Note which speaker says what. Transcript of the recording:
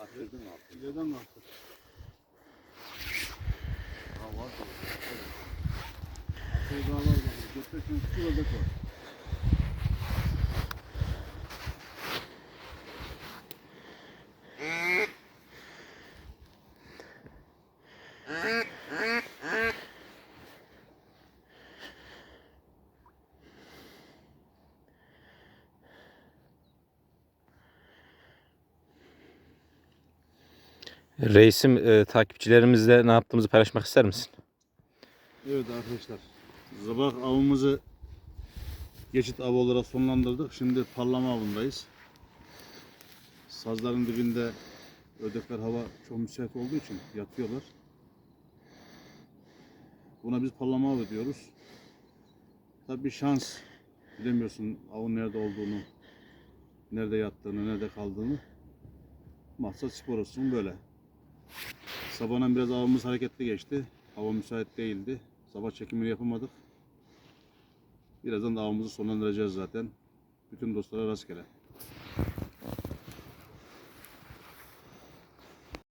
Speaker 1: Kaçırdın mı?
Speaker 2: İleriden mi attık?
Speaker 1: Ha var da.
Speaker 2: Attığı daha var. Gökte şimdi küçük ördek var.
Speaker 3: Reisim e, takipçilerimizle ne yaptığımızı paylaşmak ister misin?
Speaker 2: Evet arkadaşlar. Sabah avımızı geçit av olarak sonlandırdık. Şimdi parlama avındayız. Sazların dibinde ördekler hava çok müsait olduğu için yatıyorlar. Buna biz parlama avı diyoruz. Tabi şans. Bilemiyorsun avın nerede olduğunu, nerede yattığını, nerede kaldığını. Maksat spor olsun böyle. Sabahdan biraz avımız hareketli geçti. Hava müsait değildi. Sabah çekimini yapamadık. Birazdan da avımızı sonlandıracağız zaten. Bütün dostlara rastgele.